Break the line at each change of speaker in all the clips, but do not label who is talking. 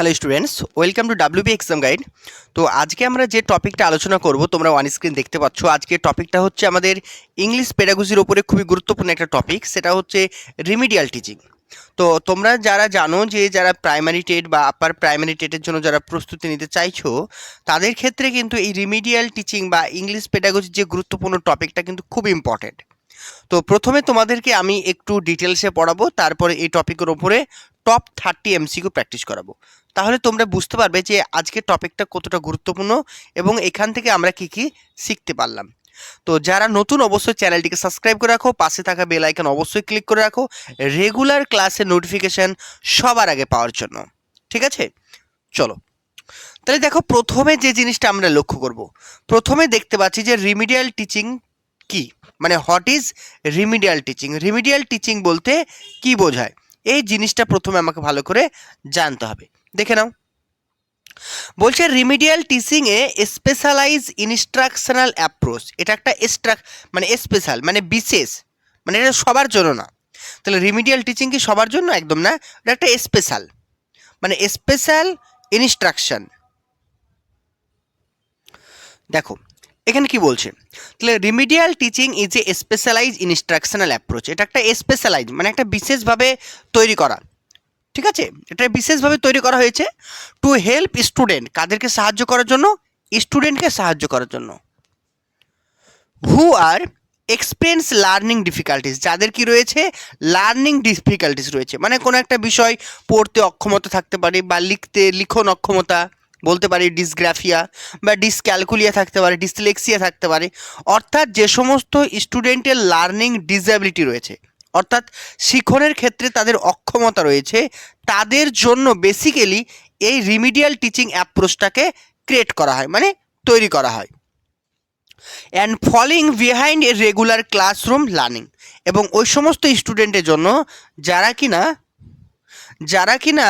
Hello students welcome to WB exam guide তো আজকে আমরা যে টপিকটা আলোচনা করব, তোমরা ওয়ান স্ক্রিন দেখতে পাচ্ছ। আজকে টপিকটা হচ্ছে আমাদের ইংলিশ পেডাগজির ওপরে খুবই গুরুত্বপূর্ণ একটা টপিক সেটা হচ্ছে রিমিডিয়াল টিচিং তো তোমরা যারা জানো যে যারা প্রাইমারি টেট বা আপার প্রাইমারি টেটের জন্য যারা প্রস্তুতি নিতে চাইছো, তাদের ক্ষেত্রে কিন্তু এই রিমিডিয়াল টিচিং বা ইংলিশ পেডাগজির যে গুরুত্বপূর্ণ টপিকটা কিন্তু খুব ইম্পর্টেন্ট তো প্রথমে তোমাদেরকে আমি একটু ডিটেলসে পড়াবো, তারপরে এই টপিকের ওপরে টপ থার্টি এমসিকিউ প্র্যাকটিস করাবো। তাহলে তোমরা বুঝতে পারবে যে আজকের টপিকটা কতটা গুরুত্বপূর্ণ এবং এখান থেকে আমরা কি কি শিখতে পারলাম। তো যারা নতুন, অবশ্যই চ্যানেলটিকে সাবস্ক্রাইব করে রাখো, পাশে থাকা বেল আইকন অবশ্যই ক্লিক করে রাখো রেগুলার ক্লাসের নোটিফিকেশন সবার আগে পাওয়ার জন্য। ঠিক আছে? চলো। তাহলে দেখো, প্রথমে যে জিনিসটা আমরা লক্ষ্য করব, প্রথমে দেখতে পাচ্ছি যে রিমিডিয়াল টিচিং কি? মানে what is remedial teaching remedial teaching বলতে কি বোঝায়? এই জিনিসটা প্রথমে আমাকে ভালো করে জানতে হবে। দেখে নাও। বলছে রিমিডিয়াল টিচিংয়ে স্পেশালাইজ ইনস্ট্রাকশনাল অ্যাপ্রোচ এটা একটা স্ট্রাক মানে স্পেশাল মানে বিশেষ মানে এটা সবার জন্য না। তাহলে রিমিডিয়াল টিচিং কি সবার জন্য? একদম না, এটা একটা স্পেশাল মানে স্পেশাল ইনস্ট্রাকশন দেখো, এখানে কি বলছে? তাহলে remedial teaching is a specialize instructional approach এটা একটা স্পেশালাইজ মানে একটা বিশেষভাবে তৈরি করা। ঠিক আছে? এটা বিশেষভাবে তৈরি করা হয়েছে টু হেল্প স্টুডেন্ট কাদেরকে সাহায্য করার জন্য? স্টুডেন্টকে সাহায্য করার জন্য। Who are experience learning difficulties যাদের কি রয়েছে? লার্নিং ডিফিকাল্টিস রয়েছে। মানে কোনো একটা বিষয় পড়তে অক্ষমতা থাকতে পারে বা লিখতে, লিখন অক্ষমতা বলতে পারি ডিসগ্রাফিয়া বা ডিসক্যালকুলিয়া থাকতে পারে ডিসলেক্সিয়া থাকতে পারে। অর্থাৎ যে সমস্ত স্টুডেন্টের লার্নিং ডিসএবিলিটি রয়েছে অর্থাৎ শিখনের ক্ষেত্রে তাদের অক্ষমতা রয়েছে, তাদের জন্য বেসিক্যালি এই রিমিডিয়াল টিচিং অ্যাপ্রোচটাকে ক্রিয়েট করা হয় মানে তৈরি করা হয়। And following behind a regular classroom learning এবং ওই সমস্ত স্টুডেন্টের জন্য যারা কিনা যারা কিনা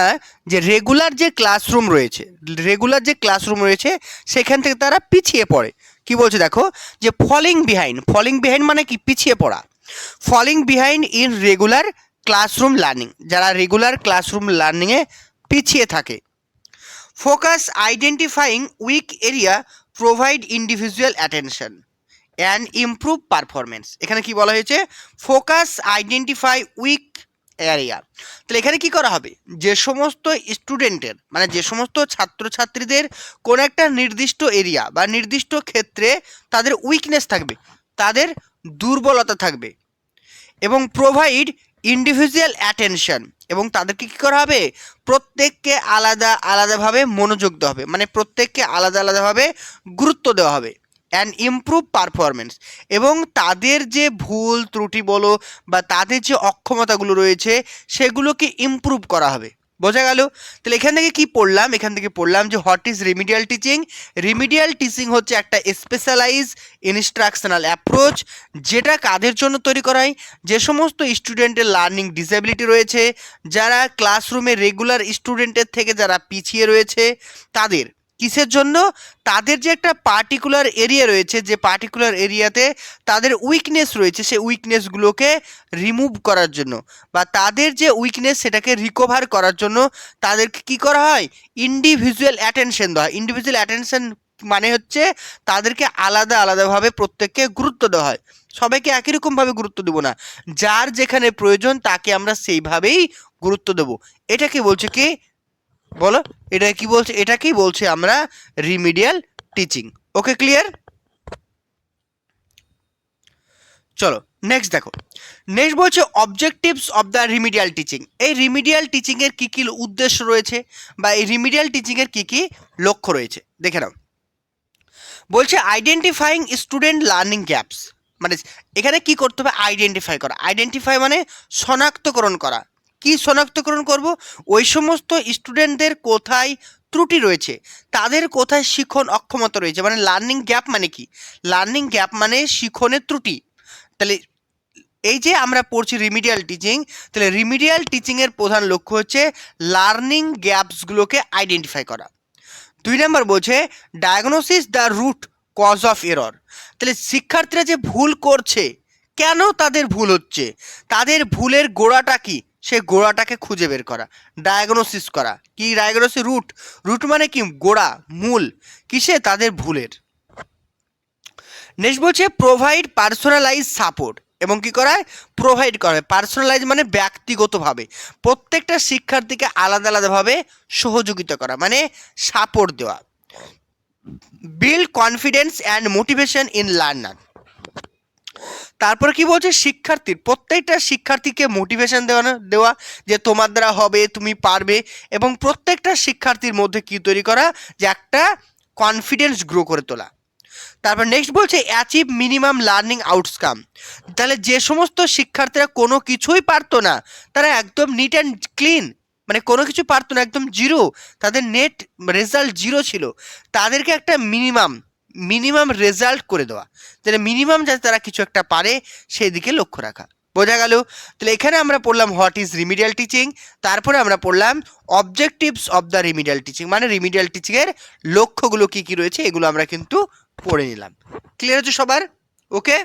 যে রেগুলার যে ক্লাসরুম রয়েছে রেগুলার যে ক্লাসরুম রয়েছে, সেখান থেকে তারা পিছিয়ে পড়ে। কি বলছে দেখো? যে ফলিং বিহাইন্ড ফলিং বিহাইন্ড মানে কি? পিছিয়ে পড়া। Falling behind in regular classroom learning যারা রেগুলার ক্লাসরুম লার্নিংয়ে পিছিয়ে থাকে। Focus identifying weak area provide individual attention and improve performance এখানে কি বলা হয়েছে? ফোকাস আইডেন্টিফাই উইক এরিয়া তাহলে এখানে কি করা হবে? যে সমস্ত স্টুডেন্টের মানে যে সমস্ত ছাত্রছাত্রীদের কোনো একটা নির্দিষ্ট এরিয়া বা নির্দিষ্ট ক্ষেত্রে তাদের উইকনেস থাকবে। তাদের দুর্বলতা থাকবে এবং প্রোভাইড ইন্ডিভিজুয়াল অ্যাটেনশন এবং তাদেরকে কী করা হবে? প্রত্যেককে আলাদা, আলাদাভাবে মনোযোগ দেওয়া হবে। মানে প্রত্যেককে আলাদা, আলাদাভাবে গুরুত্ব দেওয়া হবে অ্যান্ড ইমপ্রুভ পারফরমেন্স এবং তাদের যে ভুল, ত্রুটি বলো বা তাদের যে অক্ষমতাগুলো রয়েছে, সেগুলোকে ইমপ্রুভ করা হবে। বোঝা গেল? তাহলে এখান থেকে কি পড়লাম? এখান থেকে পড়লাম যে what is remedial teaching remedial teaching হচ্ছে একটা স্পেশালাইজ ইনস্ট্রাকশনাল অ্যাপ্রোচ যেটা কাদের জন্য তৈরি করা হয়? যে সমস্ত স্টুডেন্টের লার্নিং ডিসেবিলিটি রয়েছে, যারা ক্লাসরুমে রেগুলার স্টুডেন্টের থেকে যারা পিছিয়ে রয়েছে, তাদের। কিসের জন্য? তাদের যে একটা পার্টিকুলার এরিয়া রয়েছে, যে পার্টিকুলার এরিয়াতে তাদের উইকনেস রয়েছে সেই উইকনেসগুলোকে রিমুভ করার জন্য বা তাদের যে উইকনেস সেটাকে রিকভার করার জন্য তাদেরকে কি করা হয়? ইন্ডিভিজুয়াল অ্যাটেনশন দেওয়া হয়। ইন্ডিভিজুয়াল অ্যাটেনশন মানে হচ্ছে তাদেরকে আলাদা আলাদাভাবে প্রত্যেককে গুরুত্ব দেওয়া হয়। সবাইকে একই রকমভাবে গুরুত্ব দেবো না। যার যেখানে প্রয়োজন তাকে আমরা সেইভাবেই গুরুত্ব দেবো। এটা কি বলছে কি? বলো, এটা কি বলছে এটাকেই বলছে আমরা? রিমিডিয়াল টিচিং ওকে ক্লিয়ার চলো নেক্সট দেখো। নেক্সট বলছে objectives of the remedial teaching এই রিমিডিয়াল টিচিংয়ের কী কী উদ্দেশ্য রয়েছে বা এই রিমিডিয়াল টিচিংয়ের কী কী লক্ষ্য রয়েছে? দেখে নাও। বলছে আইডেন্টিফাইং স্টুডেন্ট লার্নিং গ্যাপস মানে এখানে কি করতে হবে? আইডেন্টিফাই করা। আইডেন্টিফাই মানে শনাক্তকরণ করা। কি শনাক্তকরণ করব? ওই সমস্ত স্টুডেন্টদের কোথায় ত্রুটি রয়েছে? তাদের কোথায় শিখন অক্ষমতা রয়েছে? মানে লার্নিং গ্যাপ মানে কি? লার্নিং গ্যাপ মানে শিখনের ত্রুটি। তাহলে এই যে আমরা পড়ছি রিমিডিয়াল টিচিং তাহলে রিমিডিয়াল টিচিংয়ের প্রধান লক্ষ্য হচ্ছে লার্নিং গ্যাপসগুলোকে আইডেন্টিফাই করা। দুই নম্বর বলছে diagnosis the root cause of error তাহলে শিক্ষার্থীরা যে ভুল করছে, কেন তাদের ভুল হচ্ছে? তাদের ভুলের গোড়াটা কি? সেই গোড়াটাকে খুঁজে বের করা ডায়াগনোসিস করা। কি ডায়াগনোসিস রুট রুট মানে কি? গোড়া, মূল। কিসে? তাদের ভুলের। নেক্সট বলছে প্রোভাইড পার্সোনালাইজ সাপোর্ট এবং কি করায়? প্রোভাইড করে পার্সোনালাইজ মানে ব্যক্তিগতভাবে। প্রত্যেকটা শিক্ষার্থীকে আলাদা আলাদাভাবে সহযোগিতা করা মানে সাপোর্ট দেওয়া। Build confidence and motivation in learner তারপরে কি বলছে? শিক্ষার্থীর, প্রত্যেকটা শিক্ষার্থীকে মোটিভেশন দেওয়ানো দেওয়া যে তোমার দ্বারা হবে, তুমি পারবে এবং প্রত্যেকটা শিক্ষার্থীর মধ্যে কি তৈরি করা? যে একটা কনফিডেন্স গ্রো করে তোলা। তারপর নেক্সট বলছে অ্যাচিভ মিনিমাম লার্নিং আউটকাম তাহলে যে সমস্ত শিক্ষার্থীরা কোনো কিছুই পারতো না, তারা একদম নিট অ্যান্ড ক্লিন মানে কোনো কিছু পারতো না, একদম জিরো তাদের নেট রেজাল্ট জিরো ছিল। তাদেরকে একটা মিনিমাম মিনিমাম রেজাল্ট করে দেওয়া। তাহলে মিনিমাম যাতে তারা কিছু একটা পারে সেই দিকে লক্ষ্য রাখা। বোঝা গেল? তাহলে এখানে আমরা পড়লাম হোয়াট ইজ রিমিডিয়াল টিচিং তারপরে আমরা পড়লাম objectives of the remedial teaching মানে রিমিডিয়াল টিচিংয়ের লক্ষ্যগুলো কী কী রয়েছে, এগুলো আমরা কিন্তু পড়ে নিলাম। ক্লিয়ার হচ্ছে সবার? ওকে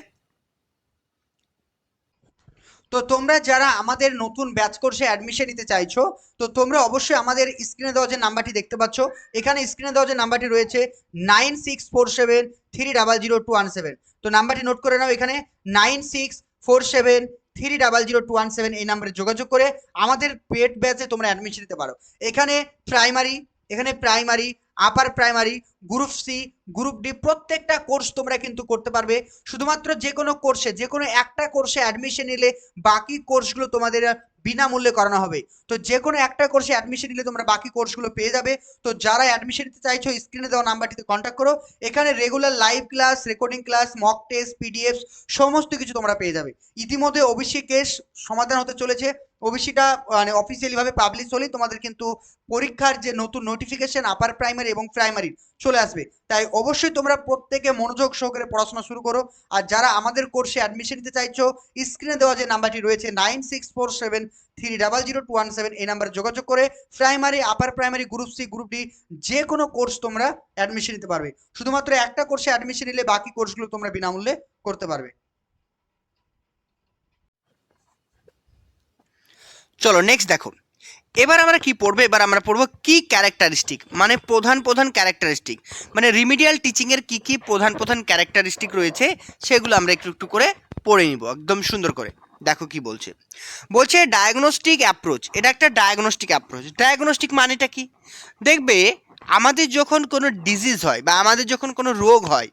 তো তোমরা যারা আমাদের নতুন ব্যাচ কোর্সে অ্যাডমিশন নিতে চাইছো, তো তোমরা অবশ্যই আমাদের স্ক্রিনে দেওয়া যে নাম্বারটি দেখতে পাচ্ছ, এখানে স্ক্রিনে দেওয়া যে নাম্বারটি রয়েছে nine six four seven three double zero two one seven তো নাম্বারটি নোট করে নাও এখানে nine six four seven three double zero two one seven এই নাম্বারে যোগাযোগ করে আমাদের পেড ব্যাচে তোমরা অ্যাডমিশন নিতে পারো। এখানে প্রাইমারি এখানে primary upper primary group C group D প্রত্যেকটা কোর্স তোমরা কিন্তু করতে পারবে। শুধুমাত্র যে কোনো কোর্সে যে কোনো একটা কোর্সে অ্যাডমিশন নিলে বাকি কোর্সগুলো তোমাদের বিনামূল্যে করানো হবে। তো যে কোনো একটা কোর্সে অ্যাডমিশন নিলে তোমরা বাকি কোর্সগুলো পেয়ে যাবে। তো যারা অ্যাডমিশন নিতে চাইছো স্ক্রিনে দেওয়া নাম্বারটিতে কন্ট্যাক্ট করো। এখানে regular live class recording class mock test PDF সমস্ত কিছু তোমরা পেয়ে যাবে। ইতিমধ্যে ওবিসি কেস সমাধান হতে চলেছে। ওবিসিটা মানে অফিসিয়ালি ভাবে পাবলিশ হলেই তোমাদের কিন্তু পরীক্ষার যে নতুন নোটিফিকেশন আপার প্রাইমারি এবং প্রাইমারি চলে আসবে। তাই অবশ্যই তোমরা প্রত্যেকে মনোযোগ সহকারে পড়াশোনা শুরু করো। আর যারা আমাদের কোর্সে অ্যাডমিশন নিতে চাইছো স্ক্রিনে দেওয়া যে নাম্বারটি রয়েছে nine six four seven three double zero two one seven এই নাম্বারে যোগাযোগ করে primary upper primary group C group D যে কোনো কোর্স তোমরা অ্যাডমিশন নিতে পারবে। শুধুমাত্র একটা কোর্সে অ্যাডমিশন নিলে বাকি কোর্সগুলো তোমরা বিনামূল্যে করতে পারবে।
চলো নেক্সট দেখো। এবার আমরা কি পড়ব? এবার আমরা পড়ব কি ক্যারেক্টারিস্টিক মানে প্রধান প্রধান ক্যারেক্টারিস্টিক মানে রিমিডিয়াল টিচিংয়ের কি কি প্রধান প্রধান ক্যারেক্টারিস্টিক রয়েছে, সেগুলো আমরা একটু একটু করে পড়ে নিব, একদম সুন্দর করে। দেখো কি বলছে। বলছে ডায়াগনস্টিক অ্যাপ্রোচ এটা একটা ডায়াগনস্টিক অ্যাপ্রোচ ডায়াগনস্টিক মানেটা কি? দেখবে আমাদের যখন কোনো ডিজিজ হয় বা আমাদের যখন কোনো রোগ হয়,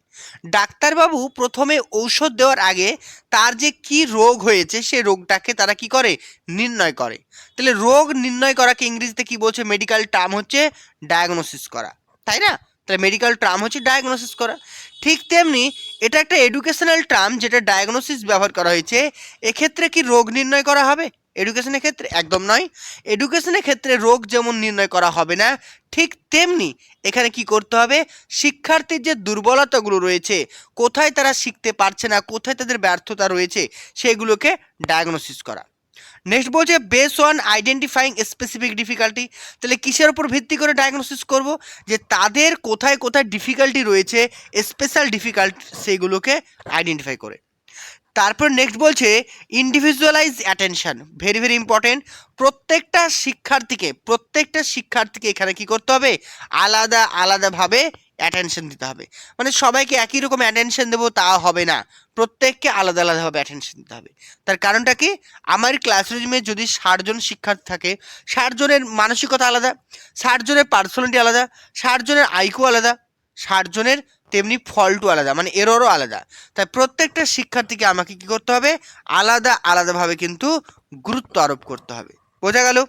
ডাক্তারবাবু প্রথমে ঔষধ দেওয়ার আগে তার যে কি রোগ হয়েছে সে রোগটাকে তারা কি করে? নির্ণয় করে। তাহলে রোগ নির্ণয় করাকে ইংরেজিতে কি বলছে? মেডিকেল টার্ম হচ্ছে ডায়াগনোসিস করা। তাই না? তাহলে মেডিকেল টার্ম হচ্ছে ডায়াগনোসিস করা। ঠিক তেমনি এটা একটা এডুকেশনাল টার্ম যেটা ডায়াগনোসিস ব্যবহার করা হয়েছে। এক্ষেত্রে কি রোগ নির্ণয় করা হবে? এডুকেশনের ক্ষেত্রে একদম নয়। এডুকেশনের ক্ষেত্রে রোগ যেমন নির্ণয় করা হবে না, ঠিক তেমনি এখানে কি করতে হবে? শিক্ষার্থীর যে দুর্বলতাগুলো রয়েছে, কোথায় তারা শিখতে পারছে না, কোথায় তাদের ব্যর্থতা রয়েছে, সেগুলোকে ডায়াগনোসিস করা। নেক্সট বলছে base on identifying specific difficulty তাহলে কিসের উপর ভিত্তি করে ডায়াগনোসিস করব? যে তাদের কোথায় কোথায় ডিফিকাল্টি রয়েছে স্পেশাল ডিফিকাল্ট সেইগুলোকে আইডেন্টিফাই করে। তারপর নেক্সট বলছে individualize attention very very important প্রত্যেকটা শিক্ষার্থীকে প্রত্যেকটা শিক্ষার্থীকে এখানে কি করতে হবে? আলাদা, আলাদাভাবে অ্যাটেনশন দিতে হবে। মানে সবাইকে একই রকম অ্যাটেনশন দেবো, তা হবে না। প্রত্যেককে আলাদা, আলাদাভাবে অ্যাটেনশন দিতে হবে। তার কারণটা কি? আমার ক্লাসরুমে যদি ষাটজন শিক্ষার্থী থাকে ষাটজনের মানসিকতা আলাদা ষাটজনের পার্সোনালিটি আলাদা ষাটজনের আইকু আলাদা ষাটজনের তেমনি ফল্টও আলাদা মানে এররও আলাদা। তাই প্রত্যেকটা শিক্ষার্থীকে আমাকে কি করতে হবে? আলাদা, আলাদাভাবে কিন্তু গুরুত্ব আরোপ করতে হবে। বোঝা গেল?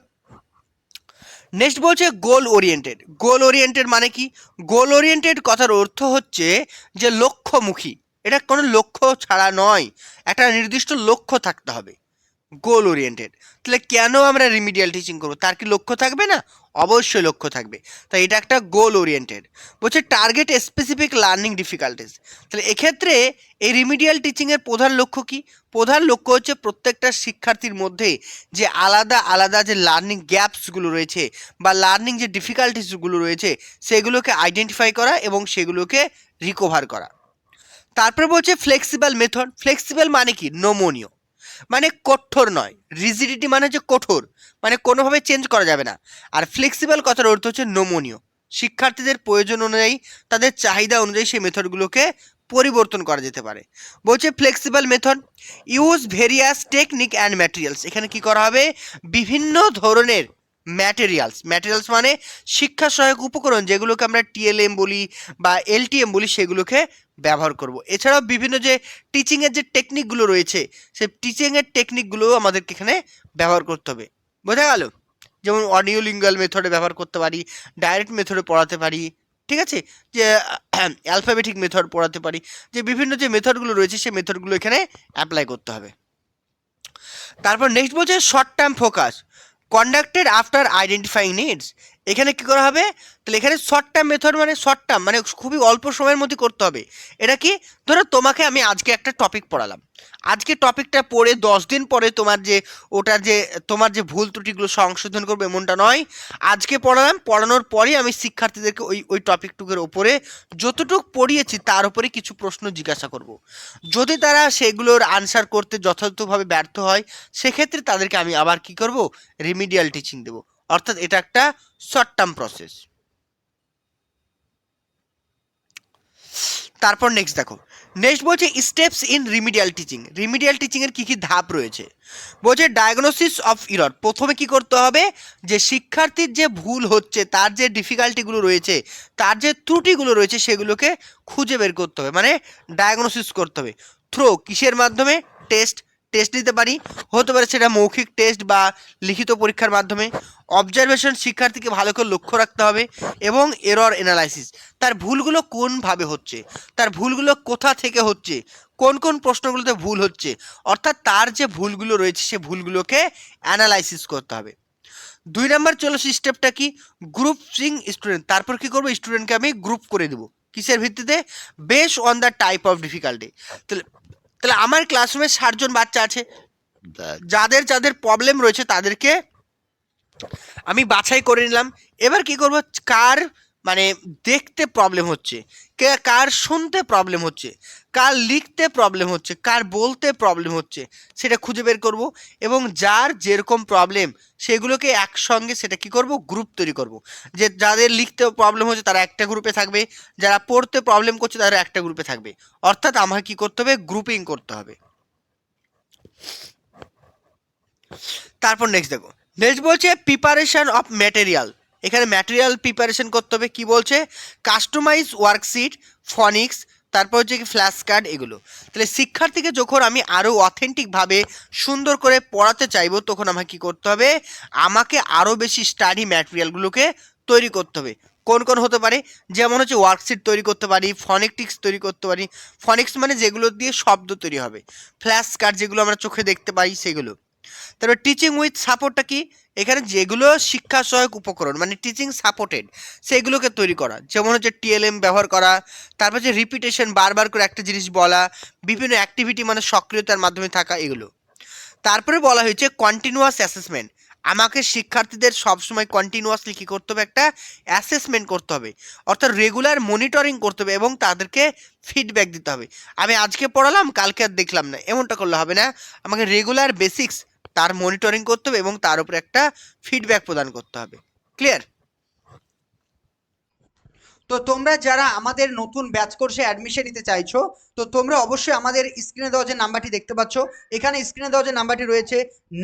নেক্সট বলছে গোল ওরিয়েন্টেড গোল ওরিয়েন্টেড মানে কি? গোল ওরিয়েন্টেড কথার অর্থ হচ্ছে যে লক্ষ্যমুখী। এটা কোনো লক্ষ্য ছাড়া নয়। একটা নির্দিষ্ট লক্ষ্য থাকতে হবে। গোল ওরিয়েন্টেড তাহলে কেন আমরা রিমিডিয়াল টিচিং করব? তার কি লক্ষ্য থাকবে না? অবশ্যই লক্ষ্য থাকবে। তাই এটা একটা গোল ওরিয়েন্টেড বলছে টার্গেট স্পেসিফিক লার্নিং ডিফিকাল্টিস তাহলে এক্ষেত্রে এই রিমিডিয়াল টিচিংয়ের প্রধান লক্ষ্য কি? প্রধান লক্ষ্য হচ্ছে প্রত্যেকটা শিক্ষার্থীর মধ্যে যে আলাদা আলাদা যে লার্নিং গ্যাপসগুলো রয়েছে বা লার্নিং যে ডিফিকাল্টিসগুলো রয়েছে, সেগুলোকে আইডেন্টিফাই করা এবং সেগুলোকে রিকভার করা। তারপরে বলছে ফ্লেক্সিবল মেথড ফ্লেক্সিবল মানে কি? নমনীয়। মানে কঠোর নয়। রিজিডিটি মানে হচ্ছে কঠোর। মানে কোনোভাবে চেঞ্জ করা যাবে না। আর ফ্লেক্সিবল কথার অর্থ হচ্ছে নমনীয়। শিক্ষার্থীদের প্রয়োজন অনুযায়ী, তাদের চাহিদা অনুযায়ী সেই মেথডগুলোকে পরিবর্তন করা যেতে পারে। বলছে flexible method use various technique and materials এখানে কি করা হবে? বিভিন্ন ধরনের ম্যাটেরিয়ালস ম্যাটেরিয়ালস মানে শিক্ষা সহায়ক উপকরণ যেগুলোকে আমরা টিএলএম বলি বা এলটিএম বলি সেগুলোকে ব্যবহার করব। এছাড়াও বিভিন্ন যে টিচিংয়ের যে টেকনিকগুলো রয়েছে, সেই টিচিংয়ের টেকনিকগুলো আমাদেরকে এখানে ব্যবহার করতে হবে। বোঝা গেল? যেমন অডিও লিঙ্গাল মেথডে ব্যবহার করতে পারি ডাইরেক্ট মেথডে পড়াতে পারি, ঠিক আছে? যে অ্যালফাবেটিক মেথড পড়াতে পারি, যে বিভিন্ন যে মেথডগুলো রয়েছে সেই মেথডগুলো এখানে অ্যাপ্লাই করতে হবে। তারপর নেক্সট বলছে short term focus conducted after identifying needs. এখানে কি করা হবে? তাহলে এখানে শর্ট টার্ম মেথড মানে শর্ট টার্ম মানে খুবই অল্প সময়ের মধ্যে করতে হবে। এটা কি? ধরো তোমাকে আমি আজকে একটা টপিক পড়ালাম। আজকে টপিকটা পড়ে দশ দিন পরে তোমার যে, ওটা যে, তোমার যে ভুল ত্রুটিগুলো সংশোধন করবে এমনটা নয়। আজকে পড়ালাম, পড়ানোর পরেই আমি শিক্ষার্থীদেরকে ওই ওই টপিকটুকের ওপরে যতটুক পড়িয়েছি তার উপরে কিছু প্রশ্ন জিজ্ঞাসা করব। যদি তারা সেগুলোর আনসার করতে যথাযথভাবে ব্যর্থ হয়, সেক্ষেত্রে তাদেরকে আমি আবার কি করব? রিমিডিয়াল টিচিং দেবো। অর্থাৎ এটা একটা শর্ট টার্ম প্রসেস তারপর নেক্সট দেখো। নেক্সট বলছে steps in remedial teaching remedial টিচিংয়ের কী কী ধাপ রয়েছে? বলছে ডায়াগনোসিস অফ ইরর প্রথমে কি করতে হবে? যে শিক্ষার্থীর যে ভুল হচ্ছে, তার যে ডিফিকাল্টিগুলো রয়েছে, তার যে ত্রুটিগুলো রয়েছে, সেগুলোকে খুঁজে বের করতে হবে। মানে ডায়াগনোসিস করতে হবে। থ্রো কিসের মাধ্যমে? টেস্ট টেস্ট নিতে পারি। হতে পারে সেটা মৌখিক টেস্ট বা লিখিত পরীক্ষার মাধ্যমে। অবজারভেশন শিক্ষার্থীকে ভালো করে লক্ষ্য রাখতে হবে এবং এরর অ্যানালাইসিস তার ভুলগুলো কোনভাবে হচ্ছে? তার ভুলগুলো কোথা থেকে হচ্ছে? কোন কোন প্রশ্নগুলোতে ভুল হচ্ছে? অর্থাৎ তার যে ভুলগুলো রয়েছে, সে ভুলগুলোকে অ্যানালাইসিস করতে হবে। দুই নাম্বার চলো স্টেপটা কি? গ্রুপ সিং স্টুডেন্ট তারপর কি করব? স্টুডেন্টকে আমি গ্রুপ করে দেবো। কিসের ভিত্তিতে? Base on the type of difficulty তাহলে তাহলে আমার ক্লাসরুমে ষাটজন বাচ্চা আছে। যাদের যাদের প্রবলেম রয়েছে তাদেরকে আমি বাছাই করে নিলাম। এবার কি করব? কার মানে দেখতে প্রবলেম হচ্ছে কে কার শুনতে প্রবলেম হচ্ছে? কার লিখতে প্রবলেম হচ্ছে, কার বলতে প্রবলেম হচ্ছে, সেটা খুঁজে বের করব এবং যার যেরকম প্রবলেম সেগুলোকে একসঙ্গে সেটা কি করব গ্রুপ তৈরি করব। যে যাদের লিখতে প্রবলেম হচ্ছে, তারা একটা গ্রুপে থাকবে, যারা পড়তে প্রবলেম করছে, তারা একটা গ্রুপে থাকবে। অর্থাৎ আমাকে কি করতে হবে গ্রুপিং করতে হবে। তারপর নেক্সট দেখো। নেক্সট বলছে প্রিপারেশন অফ ম্যাটেরিয়াল এখানে ম্যাটেরিয়াল প্রিপারেশন করতে হবে, কি বলছে? কাস্টমাইজ ওয়ার্কশিট ফনিক্স তারপর হচ্ছে কি ফ্ল্যাশ কার্ড এগুলো। তাহলে শিক্ষার্থীকে যখন আমি আরও অথেন্টিকভাবে সুন্দর করে পড়াতে চাইব, তখন আমাকে কী করতে হবে? আমাকে আরও বেশি স্টাডি ম্যাটেরিয়ালগুলোকে তৈরি করতে হবে। কোন কোন হতে পারে? যেমন হচ্ছে ওয়ার্কশিট তৈরি করতে পারি ফনেটিক্স তৈরি করতে পারি। ফনিক্স মানে যেগুলো দিয়ে শব্দ তৈরি হবে। ফ্ল্যাশ কার্ড যেগুলো আমরা চোখে দেখতে পাই, সেগুলো। তারপর টিচিং উইথ সাপোর্টটা কি? এখানে যেগুলো শিক্ষা সহায়ক উপকরণ মানে টিচিং সাপোর্টেড সেগুলোকে তৈরি করা। যেমন হচ্ছে টিএলএম ব্যবহার করা, তারপর যে রিপিটেশন বারবার করে একটা জিনিস বলা, বিভিন্ন অ্যাক্টিভিটি মানে সক্রিয়তার মাধ্যমে থাকা, এগুলো। তারপরে বলা হয়েছে কন্টিনিউয়াস অ্যাসেসমেন্ট আমাকে শিক্ষার্থীদের সবসময় কন্টিনিউয়াসলি কী করতে হবে? একটা অ্যাসেসমেন্ট করতে হবে। অর্থাৎ রেগুলার মনিটরিং করতে হবে এবং তাদেরকে ফিডব্যাক দিতে হবে। আমি আজকে পড়ালাম, কালকে আর দেখলাম না। এমনটা করলে হবে না। আমাকে রেগুলার বেসিক্স তার মনিটরিং করতে হবে এবং তার উপরে একটা ফিডব্যাক প্রদান করতে হবে। ক্লিয়ার
তো তোমরা যারা আমাদের নতুন ব্যাচ কোর্সে অ্যাডমিশন নিতে চাইছো, তো তোমরা অবশ্যই আমাদের স্ক্রিনে দেওয়া যে নাম্বারটি দেখতে পাচ্ছ, এখানে স্ক্রিনে দেওয়া যে নাম্বারটি রয়েছে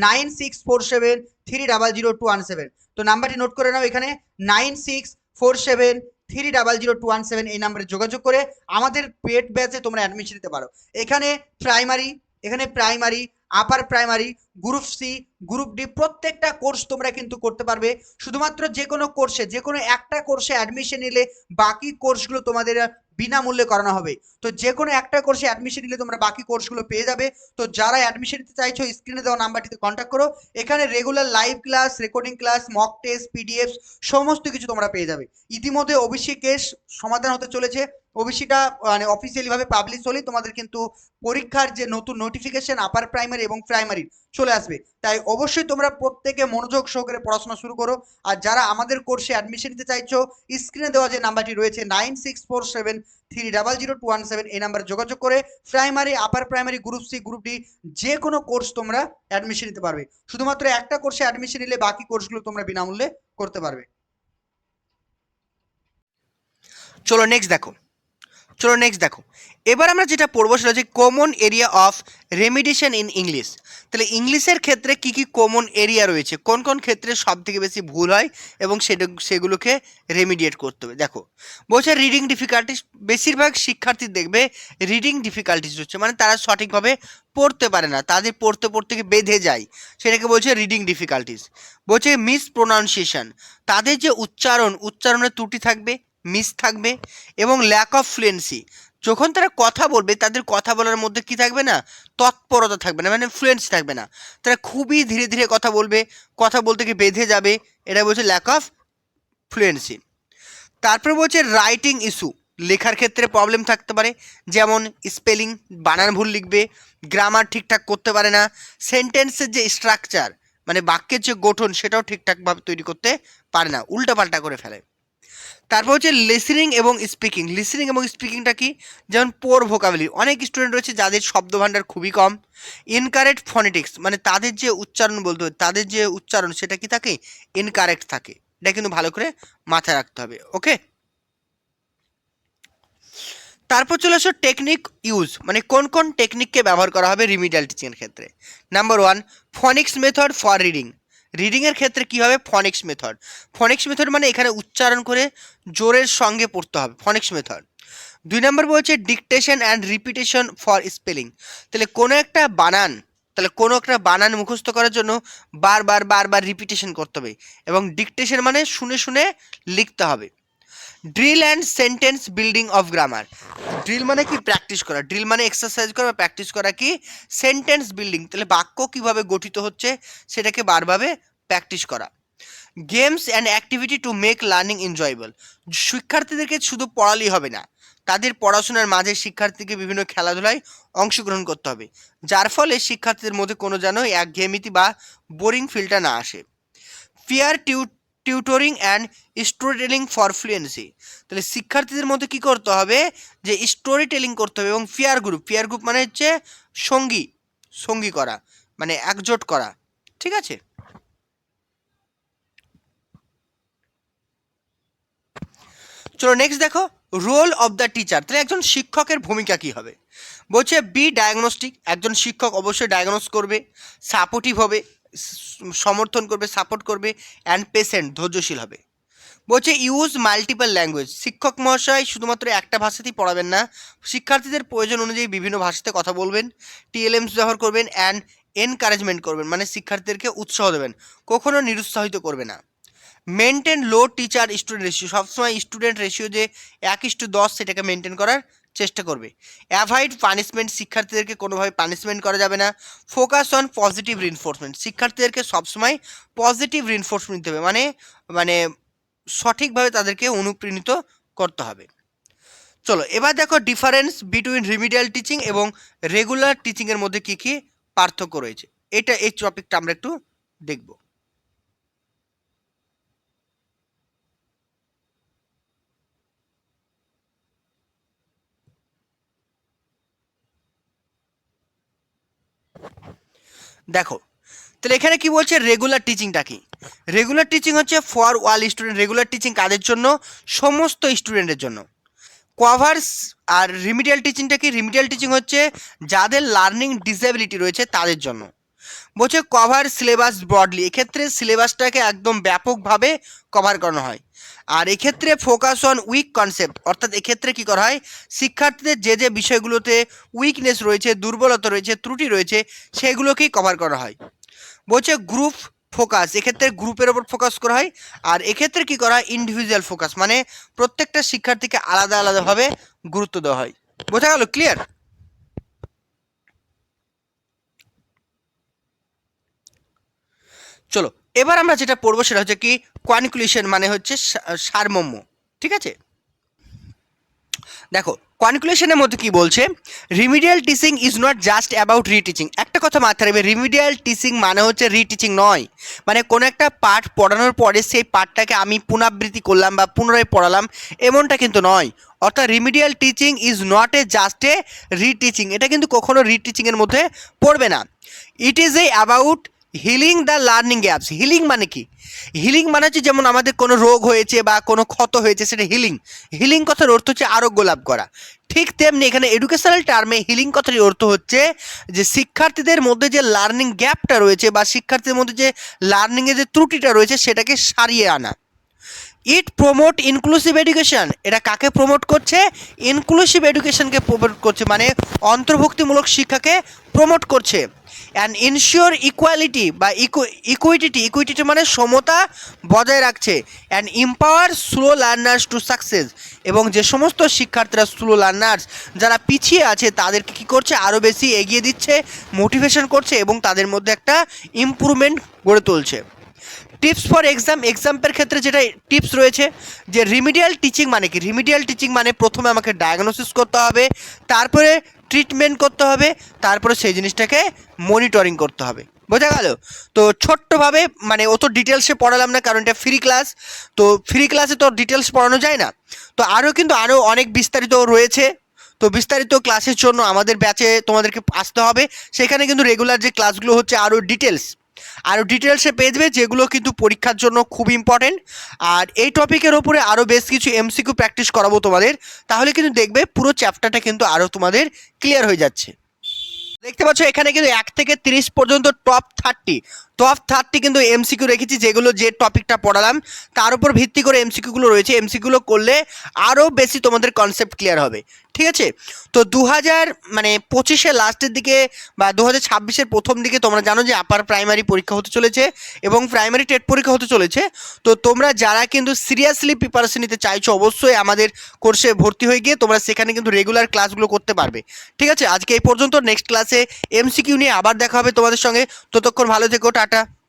nine six four seven three double zero two one seven তো নাম্বারটি নোট করে নাও এখানে nine six four seven three double zero two one seven এই নাম্বারে যোগাযোগ করে আমাদের পেড ব্যাচে তোমরা অ্যাডমিশন নিতে পারো। এখানে প্রাইমারি এখানে primary upper primary group C, group D, প্রত্যেকটা কোর্স তোমরা কিন্তু করতে পারবে। শুধুমাত্র যে কোনো কোর্সে যে কোনো একটা কোর্সে অ্যাডমিশন নিলে বাকি কোর্সগুলো তোমাদের বিনামূল্যে করানো হবে। তো যে কোনো একটা কোর্সে অ্যাডমিশন নিলে তোমরা বাকি কোর্সগুলো পেয়ে যাবে। তো যারা অ্যাডমিশন নিতে চাইছো স্ক্রিনে দেওয়া নাম্বারটিতে কন্ট্যাক্ট করো। এখানে regular live class recording class mock test PDF সমস্ত কিছু তোমরা পেয়ে যাবে। ইতিমধ্যে ওবিসি কেস সমাধান হতে চলেছে। ওবিসিটা মানে অফিসিয়ালি ভাবে পাবলিশ হলেই তোমাদের কিন্তু পরীক্ষার যে নতুন নোটিফিকেশন আপার প্রাইমারি এবং প্রাইমারি চলে আসবে। তাই অবশ্যই তোমরা প্রত্যেকে মনোযোগ সহকারে পড়াশোনা শুরু করো। আর যারা আমাদের কোর্সে অ্যাডমিশন নিতে চাইছো স্ক্রিনে দেওয়া যে নাম্বারটি রয়েছে nine six four seven three double zero two one seven এই নাম্বারে যোগাযোগ করে primary upper primary group C group D যে কোনো কোর্স তোমরা অ্যাডমিশন নিতে পারবে। শুধুমাত্র একটা কোর্সে অ্যাডমিশন নিলে বাকি কোর্সগুলো তোমরা বিনামূল্যে করতে পারবে।
চলো নেক্সট দেখো। চলো নেক্সট দেখো। এবার আমরা যেটা পড়ব সেটা হচ্ছে common area of remediation in English তাহলে ইংলিশের ক্ষেত্রে কি কি কমন এরিয়া রয়েছে? কোন কোন ক্ষেত্রে সব থেকে বেশি ভুল হয় এবং সেটা, সেগুলোকে রেমিডিয়েট করতে হবে? দেখো, বলছে রিডিং ডিফিকাল্টিস বেশিরভাগ শিক্ষার্থী দেখবে রিডিং ডিফিকাল্টিস হচ্ছে মানে তারা সঠিকভাবে পড়তে পারে না, তাদের পড়তে পড়তে বেঁধে যায়। সেটাকে বলছে রিডিং ডিফিকাল্টিস বলছে মিস প্রোনাউন্সিয়েশন তাদের যে উচ্চারণ, উচ্চারণের ত্রুটি থাকবে মিস থাকবে এবং ল্যাক অফ ফ্লুয়েন্সি যখন তারা কথা বলবে, তাদের কথা বলার মধ্যে কি থাকবে না? তৎপরতা থাকবে না মানে ফ্লুয়েন্সি থাকবে না। তারা খুবই ধীরে ধীরে কথা বলবে, কথা বলতে গিয়ে বেঁধে যাবে। এটা বলছে ল্যাক অফ ফ্লুয়েন্সি তারপরে বলছে রাইটিং ইস্যু লেখার ক্ষেত্রে প্রবলেম থাকতে পারে, যেমন স্পেলিং বানান ভুল লিখবে গ্রামার ঠিকঠাক করতে পারে না সেন্টেন্সের যে স্ট্রাকচার মানে বাক্যের যে গঠন, সেটাও ঠিকঠাকভাবে তৈরি করতে পারে না, উল্টাপাল্টা করে ফেলে। তারপর হচ্ছে লিসনিং এবং স্পিকিং লিসনিং এবং স্পিকিংটা কি? যেমন পোর ভোকাবুলারি অনেক স্টুডেন্ট রয়েছে যাদের শব্দভাণ্ডার খুবই কম। ইনকারেক্ট ফনেটিক্স মানে তাদের যে উচ্চারণ বলতে হবে, তাদের যে উচ্চারণ, সেটা কি থাকে? ইনকারেক্ট থাকে। এটা কিন্তু ভালো করে মাথায় রাখতে হবে ওকে তারপর চলে আসো টেকনিক ইউজ মানে কোন কোন টেকনিককে ব্যবহার করা হবে রিমিডিয়াল টিচিংয়ের ক্ষেত্রে। Number one phonics method for reading রিডিংয়ের ক্ষেত্রে কী হবে? ফনিক্স মেথড ফনিক্স মেথড মানে এখানে উচ্চারণ করে জোরের সঙ্গে পড়তে হবে। ফনিক্স মেথড দুই নম্বর বলছে dictation and repetition for spelling তাহলে কোনো একটা বানান, তাহলে কোনো একটা বানান মুখস্থ করার জন্য বারবার বারবার রিপিটেশন করতে হবে। এবং ডিকটেশন মানে শুনে শুনে লিখতে হবে। Drill and sentence building of grammar drill মানে কি? প্র্যাকটিস করা। ড্রিল মানে এক্সারসাইজ করা বা প্র্যাকটিস করা কি? সেন্টেন্স বিল্ডিং তাহলে বাক্য কীভাবে গঠিত হচ্ছে? সেটাকে বারভাবে প্র্যাকটিস করা। Games and activity to make learning enjoyable শিক্ষার্থীদেরকে শুধু পড়ালেই হবে না। তাদের পড়াশোনার মাঝে শিক্ষার্থীকে বিভিন্ন খেলাধুলায় অংশগ্রহণ করতে হবে। যার ফলে শিক্ষার্থীদের মধ্যে কোনো যেন একঘেয়েমিতি বা বোরিং ফিলটা না আসে। Peer tu tutoring and story telling for fluency তাহলে শিক্ষার্থীদের মধ্যে কি করতে হবে? যে স্টোরি টেলিং করতে হবে এবং পিয়ার গ্রুপ পিয়ার গ্রুপ মানে হচ্ছে সঙ্গী সঙ্গী করা মানে একজোট করা, ঠিক আছে? চলো নেক্সট দেখো রোল অফ দ্য টিচার তাহলে একজন শিক্ষকের ভূমিকা কী হবে? বলছে বি ডায়াগনস্টিক একজন শিক্ষক অবশ্যই ডায়াগনোস করবে সাপোর্টিভ হবে সমর্থন করবে সাপোর্ট করবে অ্যান্ড পেশেন্ট ধৈর্যশীল হবে। বলছে ইউজ মাল্টিপল ল্যাঙ্গুয়েজ শিক্ষক মহাশয় শুধুমাত্র একটা ভাষাতেই পড়াবেন না, শিক্ষার্থীদের প্রয়োজন অনুযায়ী বিভিন্ন ভাষাতে কথা বলবেন টিএলএমস ব্যবহার করবেন অ্যান্ড এনকারেজমেন্ট করবেন মানে শিক্ষার্থীদেরকে উৎসাহ দেবেন, কখনো নিরুৎসাহিত করবে না। Maintain low teacher student ratio সবসময় স্টুডেন্ট রেশিও যে এক ইস্টু দশ, সেটাকে মেনটেন করার চেষ্টা করবে। অ্যাভয়েড পানিশমেন্ট শিক্ষার্থীদেরকে কোনোভাবে পানিশমেন্ট করা যাবে না। ফোকাস অন পজিটিভ রিনফোর্সমেন্ট শিক্ষার্থীদেরকে সবসময় পজিটিভ রিনফোর্সমেন্ট দিতে হবে। মানে মানে সঠিকভাবে তাদেরকে অনুপ্রাণিত করতে হবে। চলো, এবার দেখো ডিফারেন্স বিটুইন রিমিডিয়াল টিচিং এবং রেগুলার টিচিংয়ের মধ্যে কী কী পার্থক্য রয়েছে। এটা, এই টপিকটা আমরা একটু দেখব। দেখো, তাহলে এখানে কি বলছে রেগুলার টিচিংটা কি? রেগুলার টিচিং হচ্ছে for all student regular teaching কাদের জন্য? সমস্ত স্টুডেন্টের জন্য। কভার্স আর রিমিডিয়াল টিচিংটা কি? রিমিডিয়াল টিচিং হচ্ছে যাদের লার্নিং ডিসেবিলিটি রয়েছে তাদের জন্য। বলছে কভার সিলেবাস ব্রডলি এক্ষেত্রে সিলেবাসটাকে একদম ব্যাপকভাবে কভার করানো হয়। আর এক্ষেত্রে ফোকাস অন উইক কনসেপ্ট অর্থাৎ এক্ষেত্রে কী করা হয়? শিক্ষার্থীদের যে যে বিষয়গুলোতে উইকনেস রয়েছে, দুর্বলতা রয়েছে, ত্রুটি রয়েছে, সেগুলোকেই কভার করা হয়। বলছে গ্রুপ ফোকাস এক্ষেত্রে গ্রুপের ওপর ফোকাস করা হয়। আর এক্ষেত্রে কী করা হয়? ইন্ডিভিজুয়াল ফোকাস মানে প্রত্যেকটা শিক্ষার্থীকে আলাদা আলাদাভাবে গুরুত্ব দেওয়া হয়। বোঝা গেল? ক্লিয়ার চলো, এবার আমরা যেটা পড়ব সেটা হচ্ছে কি কনক্লুশন মানে হচ্ছে সা- সারমর্ম, ঠিক আছে? দেখো কনক্লুশনের মধ্যে কি বলছে? Remedial teaching is not just about reteaching একটা কথা মাথায় রাখবে রিমিডিয়াল টিচিং মানে হচ্ছে রিটিচিং নয়। মানে কোনো একটা পাঠ পড়ানোর পরে সেই পাঠটাকে আমি পুনরাবৃত্তি করলাম বা পুনরায় পড়ালাম, এমনটা কিন্তু নয়। অর্থাৎ remedial teaching is not a just a reteaching এটা কিন্তু কখনো রিটিচিংয়ের মধ্যে পড়বে না। It is a about healing the learning gaps healing মানে কি? হিলিং মানে হচ্ছে যেমন আমাদের কোনো রোগ হয়েছে বা কোনো ক্ষত হয়েছে, সেটা হিলিং হিলিং কথার অর্থ হচ্ছে আরোগ্য লাভ করা। ঠিক তেমনি এখানে এডুকেশনাল টার্মে হিলিং কথাটির অর্থ হচ্ছে যে শিক্ষার্থীদের মধ্যে যে লার্নিং গ্যাপটা রয়েছে বা শিক্ষার্থীদের মধ্যে যে লার্নিংয়ের যে ত্রুটিটা রয়েছে, সেটাকে সারিয়ে আনা। ইট প্রমোট ইনক্লুসিভ এডুকেশন এটা কাকে প্রমোট করছে? ইনক্লুসিভ এডুকেশনকে প্রমোট করছে মানে অন্তর্ভুক্তিমূলক শিক্ষাকে প্রমোট করছে। অ্যান্ড ইনশিওর ইকুয়ালিটি বা ইকুইটিটি ইকুইটিটি মানে সমতা বজায় রাখছে and empower slow learners to success এবং যে সমস্ত শিক্ষার্থীরা স্লো লার্নার্স যারা পিছিয়ে আছে তাদেরকে কী করছে? আরও বেশি এগিয়ে দিচ্ছে মোটিভেশন করছে এবং তাদের মধ্যে একটা ইমপ্রুভমেন্ট গড়ে তুলছে। টিপস ফর এক্সাম এক্সাম্পের ক্ষেত্রে যেটা টিপস রয়েছে যে রিমিডিয়াল টিচিং মানে কি? রিমিডিয়াল টিচিং মানে প্রথমে আমাকে ডায়াগনোসিস করতে হবে, তারপরে ট্রিটমেন্ট করতে হবে, তারপরে সেই জিনিসটাকে মনিটরিং করতে হবে। বোঝা গেল? তো ছোট্টভাবে মানে অত ডিটেলসে পড়ালাম না, কারণ এটা ফ্রি ক্লাস তো ফ্রি ক্লাসে তো ডিটেলস পড়ানো যায় না। তো আরও কিন্তু আরও অনেক বিস্তারিত রয়েছে। তো বিস্তারিত ক্লাসের জন্য আমাদের ব্যাচে তোমাদেরকে আসতে হবে। সেখানে কিন্তু রেগুলার যে ক্লাসগুলো হচ্ছে আরও ডিটেলস আরও ডিটেলসে পেয়ে যাবে, যেগুলো কিন্তু পরীক্ষার জন্য খুব ইম্পর্টেন্ট আর এই টপিকের ওপরে আরও বেশ কিছু এমসিকিউ প্র্যাকটিস করাবো তোমাদের। তাহলে কিন্তু দেখবে পুরো চ্যাপ্টারটা কিন্তু আরও তোমাদের ক্লিয়ার হয়ে যাচ্ছে। দেখতে পাচ্ছ, এখানে কিন্তু এক থেকে তিরিশ পর্যন্ত টপ থার্টি টপ থার্টি কিন্তু এমসিকিউ রেখেছি, যেগুলো যে টপিকটা পড়ালাম, তার উপর ভিত্তি করে এমসিকিউগুলো রয়েছে। এমসিকিউগুলো করলে আরও বেশি তোমাদের কনসেপ্ট ক্লিয়ার হবে। ঠিক আছে? তো দু হাজার মানে পঁচিশের লাস্টের দিকে বা দু হাজার ছাব্বিশের প্রথম দিকে তোমরা জানো যে আপার প্রাইমারি পরীক্ষা হতে চলেছে এবং প্রাইমারি টেট পরীক্ষা হতে চলেছে। তো তোমরা যারা কিন্তু সিরিয়াসলি প্রিপারেশন নিতে চাইছো, অবশ্যই আমাদের কোর্সে ভর্তি হয়ে গিয়ে তোমরা সেখানে কিন্তু রেগুলার ক্লাসগুলো করতে পারবে। ঠিক আছে? আজকে এই পর্যন্ত নেক্সট ক্লাসে এমসিকিউ নিয়ে আবার দেখা হবে তোমাদের সঙ্গে। ততক্ষণ ভালো থেকো টাটা